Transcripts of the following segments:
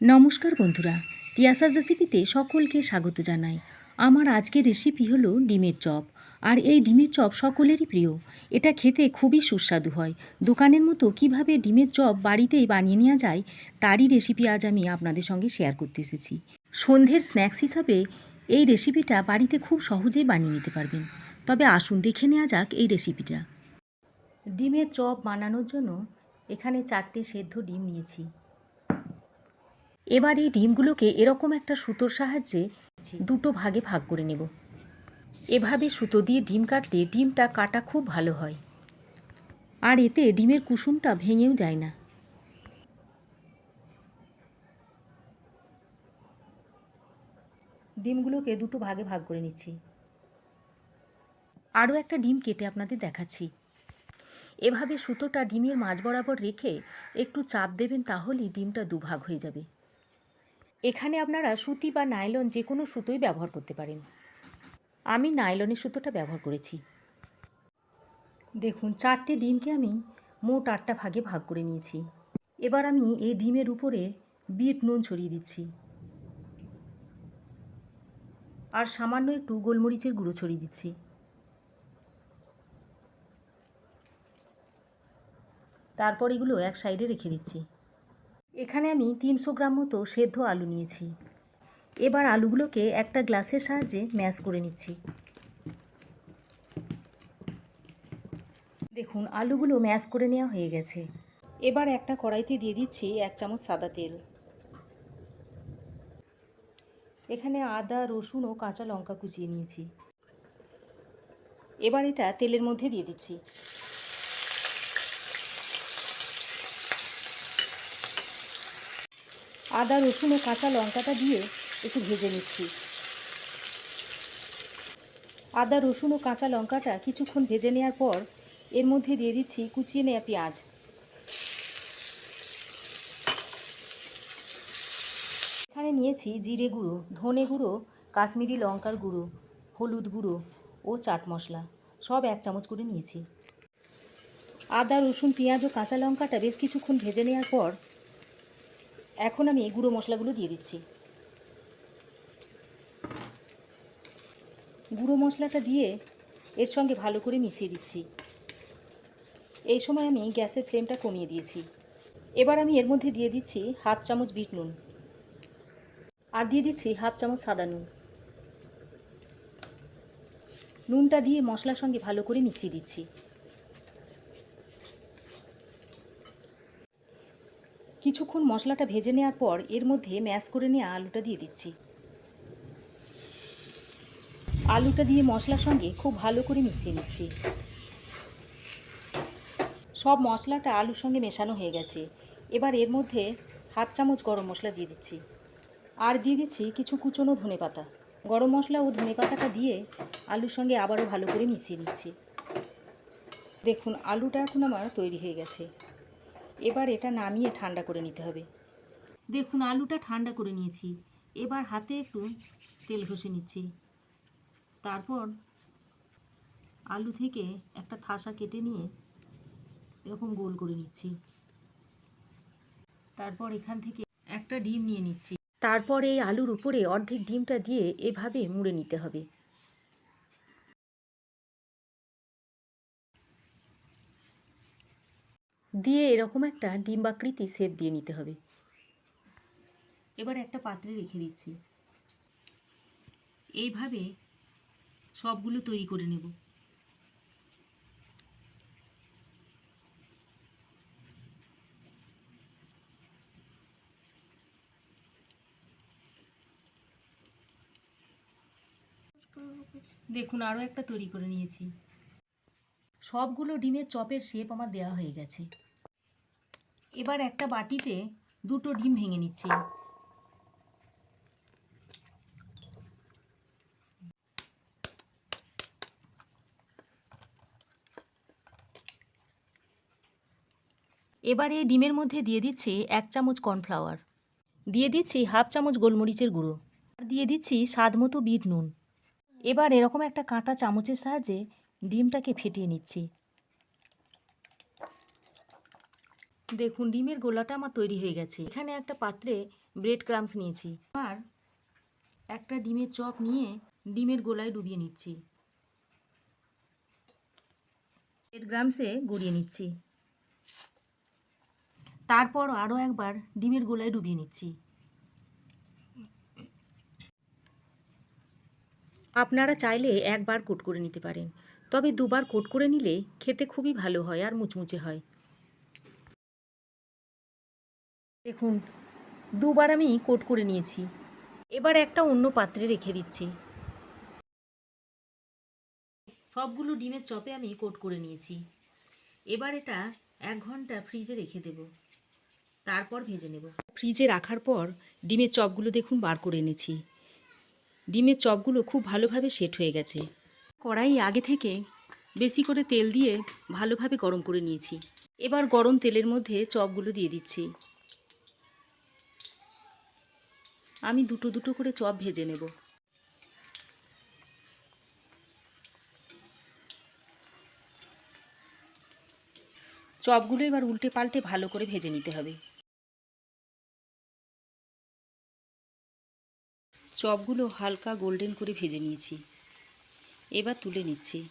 নমস্কার বন্ধুরা, তিয়াসাস রেসিপিতে সকলকে স্বাগত জানাই। আমার আজকের রেসিপি হলো ডিমের চপ, আর এই ডিমের চপ সকলেরই প্রিয়। এটা খেতে খুবই সুস্বাদু হয়। দোকানের মতো কীভাবে ডিমের চপ বাড়িতেই বানিয়ে নেওয়া যায়, তারই রেসিপি আজ আমি আপনাদের সঙ্গে শেয়ার করতে এসেছি। সন্ধ্যের স্ন্যাক্স হিসাবে এই রেসিপিটা বাড়িতে খুব সহজেই বানিয়ে নিতে পারবেন। তবে আসুন দেখে নেওয়া যাক এই রেসিপিটা। ডিমের চপ বানানোর জন্য এখানে চারটে সেদ্ধ ডিম নিয়েছি। এবার এই ডিমগুলোকে এরকম একটা সুতোর সাহায্যে দুটো ভাগে ভাগ করে নেব। এভাবে সুতো দিয়ে ডিম কাটলে ডিমটা কাটা খুব ভালো হয়। আর এতে ডিমের কুসুমটা ভেঙেও যায় না। ডিমগুলোকে দুটো ভাগে ভাগ করে নিচ্ছি। আরও একটা ডিম কেটে আপনাদের দেখাচ্ছি। এভাবে সুতোটা ডিমের মাঝ বরাবর রেখে একটু চাপ দেবেন তাহলেই ডিমটা দুভাগ হয়ে যাবে। এখানে আপনারা সুতি বা নাইলন যে কোনো সুতোই ব্যবহার করতে পারেন। আমি নাইলনের সুতোটা ব্যবহার করেছি। দেখুন, চারটে ডিমকে আমি মোট আটটা ভাগে ভাগ করে নিয়েছি। এবার আমি এই ডিমের উপরে বিট নুন ছড়িয়ে দিচ্ছি। আর সামান্য একটু গোলমরিচের গুঁড়ো ছড়িয়ে দিচ্ছি। তারপর এগুলো এক সাইডে রেখে দিচ্ছি। এখানে আমি তিনশো গ্রাম মতো সেদ্ধ আলু নিয়েছি। এবার আলুগুলোকে একটা গ্লাসের সাহায্যে ম্যাশ করে নিচ্ছি। দেখুন, আলুগুলো ম্যাশ করে নেওয়া হয়ে গেছে। এবার একটা কড়াইতে দিয়ে দিচ্ছি এক চামচ সাদা তেল। এখানে আদা, রসুন ও কাঁচা লঙ্কা কুচিয়ে নিয়েছি। এবার এটা তেলের মধ্যে দিয়ে দিচ্ছি। আদা, রসুন ও কাঁচা লঙ্কাটা দিয়ে একটু ভেজে নিচ্ছি। আদা, রসুন ও কাঁচা লঙ্কাটা কিছুক্ষণ ভেজে নেওয়ার পর এর মধ্যে দিয়ে দিচ্ছি কুচিয়ে নেওয়া পেঁয়াজ। এখানে নিয়েছি জিরে গুঁড়ো, ধনে গুঁড়ো, কাশ্মীরি লঙ্কার গুঁড়ো, হলুদ গুঁড়ো ও চাট মশলা। সব এক চামচ করে নিয়েছি। আদা, রসুন, পেঁয়াজ ও কাঁচা লঙ্কাটা বেশ কিছুক্ষণ ভেজে নেওয়ার পর এখন আমি গুঁড়ো মশলাগুলো দিয়ে দিচ্ছি। গুঁড়ো মশলাটা দিয়ে এর সঙ্গে ভালো করে মিশিয়ে দিচ্ছি। এই সময় আমি গ্যাসের ফ্লেমটা কমিয়ে দিয়েছি। এবার আমি এর মধ্যে দিয়ে দিচ্ছি হাফ চামচ বিট নুন আর দিয়ে দিচ্ছি হাফ চামচ সাদা নুন। নুনটা দিয়ে মশলার সঙ্গে ভালো করে মিশিয়ে দিচ্ছি। কিছুক্ষণ মশলাটা ভেজে নেওয়ার পর এর মধ্যে ম্যাশ করে নেওয়া আলুটা দিয়ে দিচ্ছি। আলুটা দিয়ে মশলার সঙ্গে খুব ভালো করে মিশিয়ে নিচ্ছি। সব মশলাটা আলুর সঙ্গে মেশানো হয়ে গেছে। এবার এর মধ্যে হাফ চামচ গরম মশলা দিয়ে দিচ্ছি। আর দিয়ে দিচ্ছি কিছু কুচনো ধনে পাতা। গরম মশলা ও ধনে পাতাটা দিয়ে আলুর সঙ্গে আবারও ভালো করে মিশিয়ে নিচ্ছি। দেখুন, আলুটা এখন আমার তৈরি হয়ে গেছে। এবার এটা নামিয়ে ঠান্ডা করে নিতে হবে। দেখুন আলুটা ঠান্ডা করে নিয়েছি। এবার হাতে একটু তেল ঘষে নিচ্ছি। তারপর আলু থেকে একটা থাসা কেটে নিয়ে এরকম গোল করে নিচ্ছি। তারপর এখান থেকে একটা ডিম নিয়ে নিচ্ছি। তারপর এই আলুর উপরে অর্ধেক ডিমটা দিয়ে এভাবে মুড়ে নিতে হবে। দিয়ে এরকম একটা ডিম্বাকৃতি শেপ দিয়ে নিতে হবে। এবার একটা পাত্রে রেখে দিচ্ছি। এইভাবে সবগুলো তৈরি করে নেব। দেখুন, আরও একটা তৈরি করে নিয়েছি। সবগুলো ডিমের চপের শেপ আমার দেওয়া হয়ে গেছে। এবার একটা বাটিতে দুটো ডিম ভেঙে নিচ্ছি। এবার ডিমের মধ্যে দিয়ে দিচ্ছি এক চামচ কর্নফ্লাওয়ার। দিয়ে দিচ্ছি হাফ চামচ গোলমরিচের গুঁড়ো। আর দিয়ে দিচ্ছি স্বাদ মতো বিট নুন। এবার এরকম একটা কাঁটা চামচের সাহায্যে ডিমটাকে ফেটিয়ে নিচ্ছি। দেখুন, ডিমের গোলাটা আমার তৈরি হয়ে গেছে। এখানে একটা পাত্রে ব্রেড ক্রামস নিয়েছি। আর একটা ডিমের চপ নিয়ে ডিমের গোলায় ডুবিয়ে নিচ্ছি। ব্রেড গ্রামসে গড়িয়ে নিচ্ছি। তারপর আরও একবার ডিমের গোলায় ডুবিয়ে নিচ্ছি। আপনারা চাইলে একবার কোট করে নিতে পারেন। তবে দুবার কোট করে নিলে খেতে খুবই ভালো হয় আর মুচমুচে হয়। দেখুন, দুবার আমি কোট করে নিয়েছি। এবার একটা অন্য পাত্রে রেখে দিচ্ছি। সবগুলো ডিমের চপে আমি কোট করে নিয়েছি। এবার এটা এক ঘণ্টা ফ্রিজে রেখে দেব। তারপর ভেজে নেব। ফ্রিজে রাখার পর ডিমের চপগুলো দেখুন বার করে এনেছি। ডিমের চপগুলো খুব ভালোভাবে সেট হয়ে গেছে। কড়াই আগে থেকে বেশি করে তেল দিয়ে ভালোভাবে গরম করে নিয়েছি। এবার গরম তেলের মধ্যে চপগুলো দিয়ে দিচ্ছি। আমি দুটো দুটো করে চপ ভেজে নেব। চপগুলো এবার উল্টে পাল্টে ভালো করে ভেজে নিতে হবে। চপগুলো হালকা গোল্ডেন করে ভেজে নিয়েছি। এবার তুলে নিচ্ছি।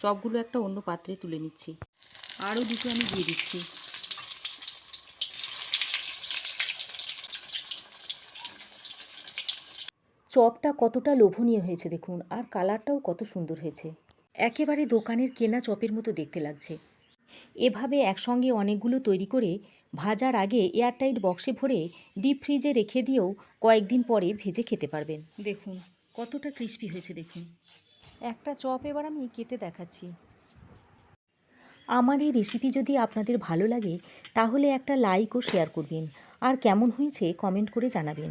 চপগুলো একটা অন্য পাত্রে তুলে নিচ্ছি। আরও দুটো আমি দিয়ে দিচ্ছি। চপটা কতটা লোভনীয় হয়েছে দেখুন, আর কালারটাও কত সুন্দর হয়েছে। একেবারে দোকানের কেনা চপের মতো দেখতে লাগছে। এভাবে একসঙ্গে অনেকগুলো তৈরি করে ভাজার আগে এয়ারটাইট বক্সে ভরে ডিপ ফ্রিজে রেখে দিয়েও কয়েকদিন পরে ভেজে খেতে পারবেন। দেখুন, কতটা ক্রিস্পি হয়েছে দেখুন। একটা চপ এবার আমি কেটে দেখাচ্ছি। আমার এই রেসিপি যদি আপনাদের ভালো লাগে, তাহলে একটা লাইক ও শেয়ার করবেন। আর কেমন হয়েছে কমেন্ট করে জানাবেন।